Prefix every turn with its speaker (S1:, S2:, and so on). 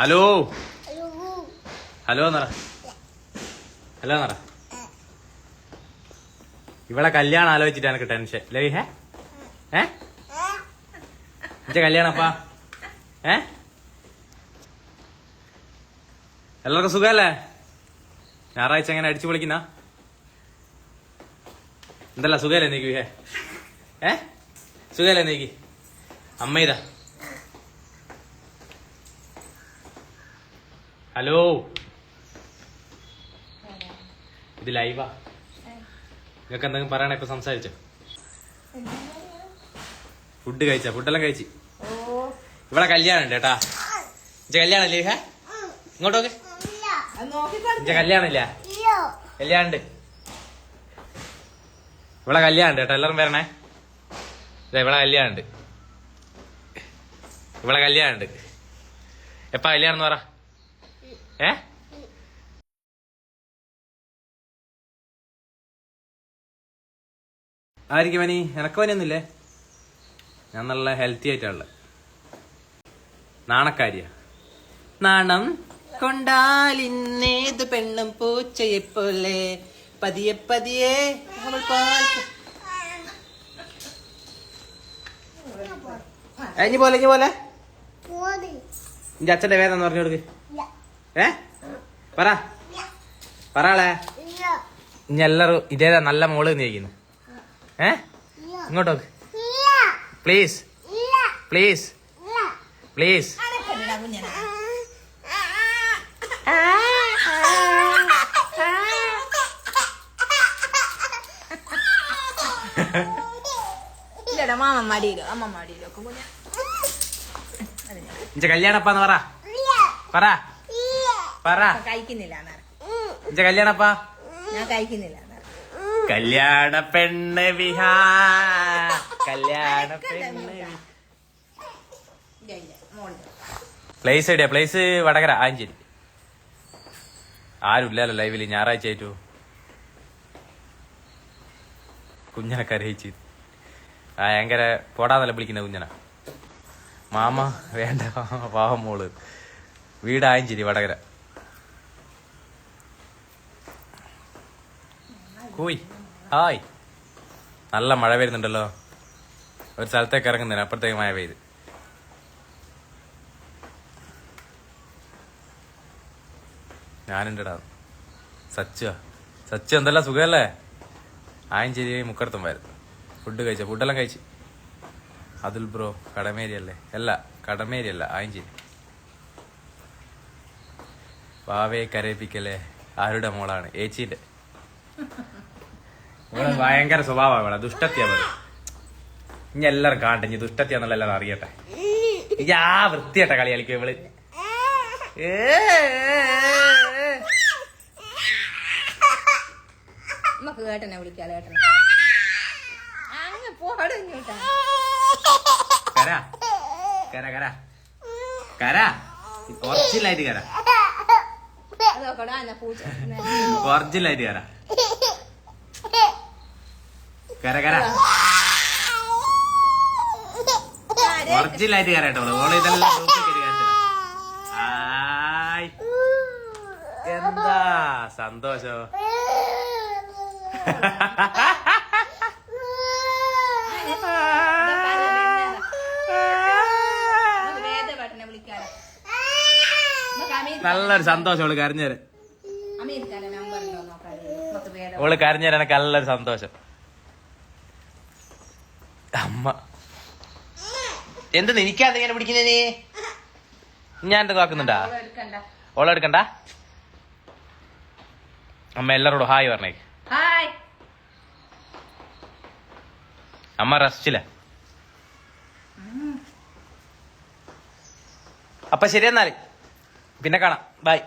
S1: Hello. Hello. എന്നറ hello എന്നറ ഇവളെ കല്യാണം ആലോചിച്ചിട്ടാണ് എനിക്ക് ടെൻഷൻ അല്ലേ ഹേ? ഏ എന്റെ കല്യാണപ്പാ ഏ എല്ലാവർക്കും സുഖല്ലേ? ഞായറാഴ്ച എങ്ങനെ അടിച്ചു പൊളിക്കുന്ന? എന്തല്ല സുഖല്ലേ നീക്ക് ഹേ? ഏ സുഖല്ലേ നീക്ക്? അമ്മ ഇതാ. ഹലോ ഇത് ലൈവാ നിങ്ങൾക്ക് എന്തെങ്കിലും പറയണ ഇപ്പൊ സംസാരിച്ചോ? ഫുഡ് കഴിച്ച ഫുഡെല്ലാം കഴിച്ച്. ഇവിടെ കല്യാണം ഉണ്ട് കേട്ടാ. ഇഞ്ച കല്യാണം അല്ലേ ഹേ? ഇങ്ങോട്ടോക്കെ ഇഞ്ച കല്യാണം ഇല്ല? കല്യാണം ഉണ്ട്. ഇവിടെ കല്യാണം ഉണ്ട് കേട്ടോ എല്ലാവരും വരണേ. ഇവിടെ കല്യാണം ഉണ്ട്. ഇവിടെ കല്യാണം ഉണ്ട്. എപ്പാ കല്യാണം എന്ന് പറ? ഏ? ആയിരിക്കും പനി എനക്ക് പനിയൊന്നുമില്ലേ? ഞാൻ നല്ല ഹെൽത്തി ആയിട്ടുള്ള നാണക്കാരിയ. നാണം
S2: കൊണ്ടാലിന്നേത് പെണ്ണും പൂച്ചയെ പോലെ പതിയെ പതിയെ അവൾ
S1: ഇനി പോലെ ഇനി പോലെ. ഇന്റെ അച്ഛന്റെ വേദന പറഞ്ഞു കൊടുക്ക്. ഏ? പറ. പറയാളെ ഇനി എല്ലാരും ഇതേതാ നല്ല മോൾ നീക്കുന്നു ഏ? ഇങ്ങോട്ടോ പ്ലീസ് പ്ലീസ് പ്ലീസ്
S2: ഇല്ലടാ മാമ മടിയിലോ അമ്മ മടിയിലോ
S1: കല്യാണപ്പാന്ന് പറ. പറ. പറ.
S2: കഴിക്കുന്നില്ല
S1: കല്യാണപ്പാ
S2: ഞാൻ
S1: കല്യാണ പെണ്ണ് വിഹാ കല്യാണ പെണ്ണ് പ്ലേസ് എവിടെയാ? പ്ലേസ് വടകര ആഞ്ചേരി. ആരുമില്ലല്ലോ ലൈവിൽ ഞായറാഴ്ച ആയിട്ടു. കുഞ്ഞനെ കരയിച്ച്. ആ ഭയങ്കര പോടാന്നല്ല വിളിക്കുന്ന കുഞ്ഞന? മാമ വേണ്ട പാവം മോൾ. വീട് ആഞ്ചേരി വടകര. കൂയ് ഹായ് നല്ല മഴ വരുന്നുണ്ടല്ലോ. ഒരു സ്ഥലത്തേക്ക് ഇറങ്ങുന്നതിന് അപ്പുറത്തേക്ക് മഴ പെയ്ത്. ഞാനുണ്ടടാ. സച്ച സച്ച എന്തല്ല സുഖമല്ലേ? ആയഞ്ചേരി മുക്കടത്തും വരുന്നു. ഫുഡ് കഴിച്ച? ഫുഡെല്ലാം കഴിച്ച്. അതുൽ ബ്രോ കടമേരി അല്ലേ അല്ല കടമേരി അല്ല ആയഞ്ചേരി വാവയെ കരയിപ്പിക്കല്ലേ? ആരുടെ മോളാണ്? ഏച്ചീന്റെ ഇവിടെ ഭയങ്കര സ്വഭാവമാണ് ഇവിടെ. ദുഷ്ടത്തിയാ പറയും ഇനി എല്ലാരും കാണട്ടെ. ഇനി ദുഷ്ടത്തിയാന്നുള്ള എല്ലാരും അറിയട്ടെ. യാ വൃത്തിയായിട്ട കളി കളിക്കും ഇവൾ
S2: നമുക്ക് കേട്ടനെ വിളിക്കാലോ കേട്ടനെ. അങ്ങ് പോടഞ്ഞൂട്ടാ
S1: കര. കര കര. കര. ഒറിജിനലായിട്ട് കര. ഒറിജിനലായിട്ട് കര. കര കര. ഒറിജിനലായിട്ട് കര കേട്ടോ ഓൾ ഇതെല്ലാം. എന്താ? സന്തോഷം? നല്ലൊരു സന്തോഷം ഓൾ കരഞ്ഞേര് അവൾ കരഞ്ഞേര് നല്ലൊരു സന്തോഷം. അമ്മ. എന്ത് എനിക്കാന്ന് ഇങ്ങനെ പിടിക്കുന്നേ നീ? ഞാൻ എന്ത് നോക്കുന്നുണ്ടാ?
S2: എടുക്കണ്ട.
S1: അമ്മ എല്ലാരോടും ഹായ് പറഞ്ഞേ
S2: ഹായ്.
S1: അമ്മ റെസ്റ്റില്ല അപ്പൊ ശരി എന്നാൽ. പിന്നെ കാണാം. ബൈ.